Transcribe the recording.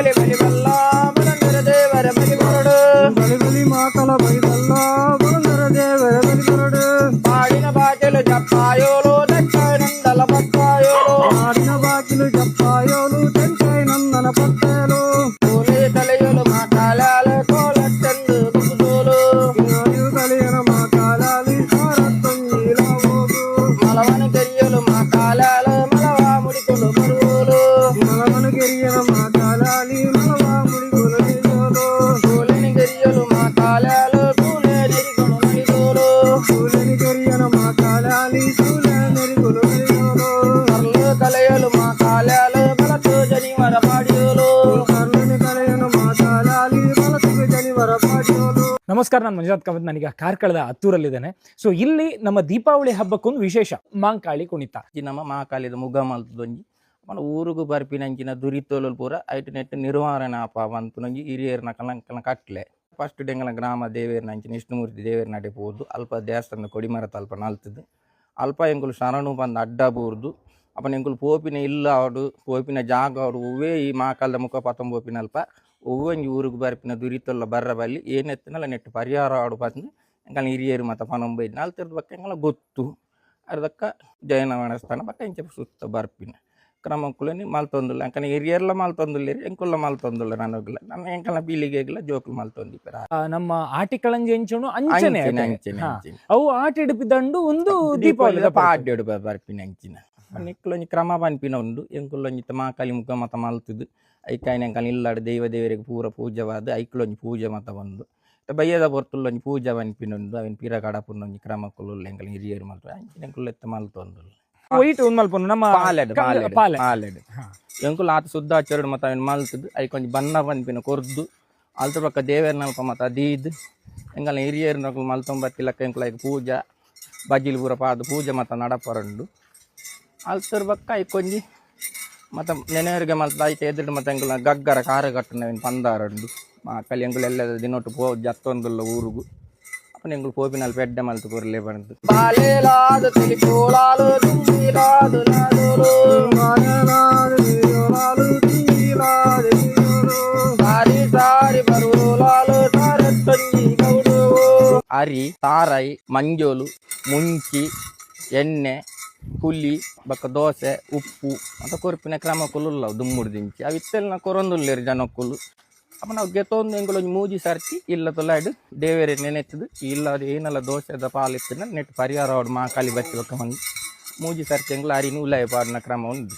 బలి బలి వల్లా బలందర దేవర బలి మరుడు బలి బలి మాతల బలి వల్లా బలందర దేవర బలి మరుడు పాడిన బాటలు జప్పాయోలు తెంకాయ నందల పత్తాయోలు పాడిన బాటలు జప్పాయోలు తెంకాయ నందల పత్తాయోలు ನಮಸ್ಕಾರ, ನಾನು ಮಂಜುನಾಥ್ ಕಾಮತ್ ನಾನೀಗ ಕಾರ್ಕಳದ ಹತ್ತೂರಲ್ಲಿದ್ದೇನೆ. ಸೊ ಇಲ್ಲಿ ನಮ್ಮ ದೀಪಾವಳಿ ಹಬ್ಬಕ್ಕೊಂದು ವಿಶೇಷ. ಮಾಂಕಾಳಿ ಕುಣಿತ. ಈ ನಮ್ಮ ಮಹಾಕಾಲಿದ ಮುಗಮಲ್ತದೊಂಜಿ ಮನ ಊರುಗು ಬರ್ಪಿನಂಚಿನ ದುರಿತೋಲು ಪೂರ ಐಟು ನೆಟ್ಟು ನಿರ್ವಹಣೆ ಅಪ ಬಂತುನೊಂಜಿ ಹಿರಿಯರ್ನ ಕಲಂಕನ ಕಟ್ಲೆ. ಫಸ್ಟ್ ಡೆಂಗಲ ಗ್ರಾಮ ದೇವೇರ್ನ ಅಂಚಿನ ವಿಷ್ಣುಮೂರ್ತಿ ದೇವೇರ್ ನಡೆ ಪೋದು. ಅಲ್ಪ ದೇವಸ್ಥಾನದ ಕೊಡಿಮರತ ಅಲ್ಪ ನಲ್ತದು ಅಲ್ಪ ಎಂಗುಲು ಶರಣು ಬಂದು ಅಡ್ಡ ಬೂರ್ದು. ಅಪ್ಪ ಎಂಗುಲು ಪೋಪಿನ ಇಲ್ಲ ಅವಡು ಪೋಪಿನ ಜಾಗ ಅವರು, ಹೂವೇ ಈ ಮಹಾಕಾಲದ ಮುಖ ಪತಂಬೋಪಿನ ಅಲ್ಪ ಒವ್ವೊಂಜಿ ಊರಿಗೆ ಬರ್ಪಿನ ದುರಿತೊಲ್ಲ ಬರ್ರ ಬಲ್ಲಿ ಏನೆತ್ತನಲ್ಲ ನೆಟ್ಟು ಪರಿಹಾರ ಆಡು ಬಂದು ಎಂಕಲ್ ಹಿರಿಯರು ಮತ ಪನೊಂಬೈ ನಾಲ್ತರದ ಬಗ್ಗೆ ಎಂಕಲ ಗೊತ್ತು. ಅದಕ್ಕ ಜಯನವಾಣ ಸ್ಥಾನ ಬಕ್ಕ ಇಂಚ ಸುತ್ತ ಬರ್ಪಿನ. ಕ್ರಮಕ್ಕುಲನಿ ಮಾಲ್ತೊಂದುಲ್ಲ ಅಂಕನ ಹಿರಿಯರ್ಲ ಮಾಲ್ತೊಂದುಲ್ಲೇರಿ ಎಂಕುಲ್ಲ ಮಾಲ್ತೊಂದುಲ್ಲ ನನಗ್ಲ. ನಮ್ಮ ಎಂಕಲ ಬೀಳಿಗೆಗ್ಲ ಜೋಕುಲು ಮಾಲ್ತೊಂದಿಪ್ಪರ ನಮ್ಮ ಆಟಿಕಳಂಜಿ ಎಂಚುಣು ಅಂಚನೆ ಅಂಚನೆ ಅವು ಆಟ ಹಿಡಿಪಿದಂಡು ಒಂದು ದೀಪಾವಳಿ ಪಾಡ್ಯಡು ಬರ್ಪಿನ ಅಂಚಿನ. ನಿಕ್ಲೊಂಜಿ ಕ್ರಮ ಪನ್ಪಿನ ಉಂಡು ಎಂಕುಲ್ಲೊಂಜಿ ಮಾಕಲಿ ಮುಖ ಮತ ಮಲ್ತುದು ಐಕಾಯಿನ ಎಂಕಲ್ ಇಲ್ಲಾಡು ದೈವ ದೇವರಿಗೆ ಪೂರ ಪೂಜವಾದ ಐಕ್ಲೊಂಜಿ ಪೂಜೆ ಮತ ಬಂದು ಬಯ್ಯದ ಪೊರ್ತುಲ್ಲೊಂಜಿ ಪೂಜಾ ಪನ್ಪಿನ ಉಂಡು ಅವಿನ ಪೀರ ಕಡಪುನ್ನೊಂಜಿ ಕ್ರಮ ಕುಲ್ಲ ಎಂಕಲ್ ಹಿರಿಯರು ಮಲ್ತು ಅಂಚಿನ ಎಂಕುಲ್ಲ ಎತ್ತ ಮಲ್ತೊಂದುಲ್ಲ ವೈಟ್ ಒಂದ್ ಮಲ್ಪೊಂದು ನಮ್ಮ ಪಾಲೆಡ್ ಕ- ಪಾಲೆಡ್ ಪಾಲೆ. ಪಾಲೆಡ್ ಹಾ. ಎಂಕುಲು ಆತ ಸುದ್ದ ಹಚ್ಚರಡು ಮತ್ತ ಅವನ್ ಮಲ್ತದು ಅයි ಕೊಂಚ ಬಣ್ಣ ಪನ್ಪಿನ ಕೊರ್ದು ಅಲ್ತ ಪಕ್ಕ ದೇವರ ನಲ್ಪ ಮತ್ತ ಅದೀದ್ ಎಂಕಲ್ ಹಿರಿಯರು ನಕಲು ಮಲ್ತೊಂಬತ್ತಿಲಕ್ಕ ಎಂಕುಲ ಐಕ್ ಪೂಜಾ ಬಜಿಲ್ ಪೂರ ಪಾದು ಪೂಜೆ ಮತ್ತ ನಡಪರಂಡು ಅಲ್ಸರ್ಬಕ್ಕ ಕೊಂಜಿ ಮತ್ತು ನೆನೆಯವರಿಗೆ ಮತ್ತೆ ಐತೆ ಎದುರು ಮತ್ತು ಎಂಗುಲ ಗಗ್ಗರ ಕಾರ ಕಟ್ಟುನವೇನು ಪಂದಾರಂಡು ಮಾ ಕಲಿ ಎಂಗುಲೆಲ್ಲ ದಿನೊಟ್ಟು ಪೋ ಜತ್ತೊಂದುಲ್ಲ ಊರುಗು ಅಪ್ಪನ ಎಂಗುಲು ಪೋಪಿನಲ್ಲಿ ಪೆಡ್ಡ ಮಲ್ತು ಕೊರಲೇ ಬಂದು ಅರಿ ತಾರಾಯಿ ಮಂಜೋಲು ಮುಂಚಿ ಎಣ್ಣೆ ಹುಲಿ ಬಕ್ಕ ದೋಸೆ ಉಪ್ಪು ಅಂತ ಕೊರ್ಪಿನ ಕ್ರಮ ಕುಲುಲ್ಲ ದುಮ್ಮುಡು ದಿಂಚಿ ಅವಿತ್ತೆಲ್ಲ ಕೊರೊಂದುಲ್ಲೇರು ಜನಕ್ಕುಲು ಅಪ್ಪ ನಾವು ಗೆತ್ತೊಂದು ಎಂಗಳೊಂದು ಮೂಜಿ ಸರ್ತಿ ಇಲ್ಲ ತೊಲಾಡು ದೇವೇರೆ ನೆನೆತ್ತದು ಇಲ್ಲ ಅದು ಏನಲ್ಲ ದೋಸೆದ ಪಾಲಿತ್ತಿನ ನೆಟ್ ಪರಿಹಾರ ಆಡು ಮಾಕಾಲಿ ಬಚ್ಚಿ ಬಕ್ಕ ಮಂದಿ ಮೂಜಿ ಸರ್ತಿ ಎಂಗ್ಲ ಅರಿ ನೂಲಾಯ ಪಾಡಿನ ಕ್ರಮ ಉಂಟು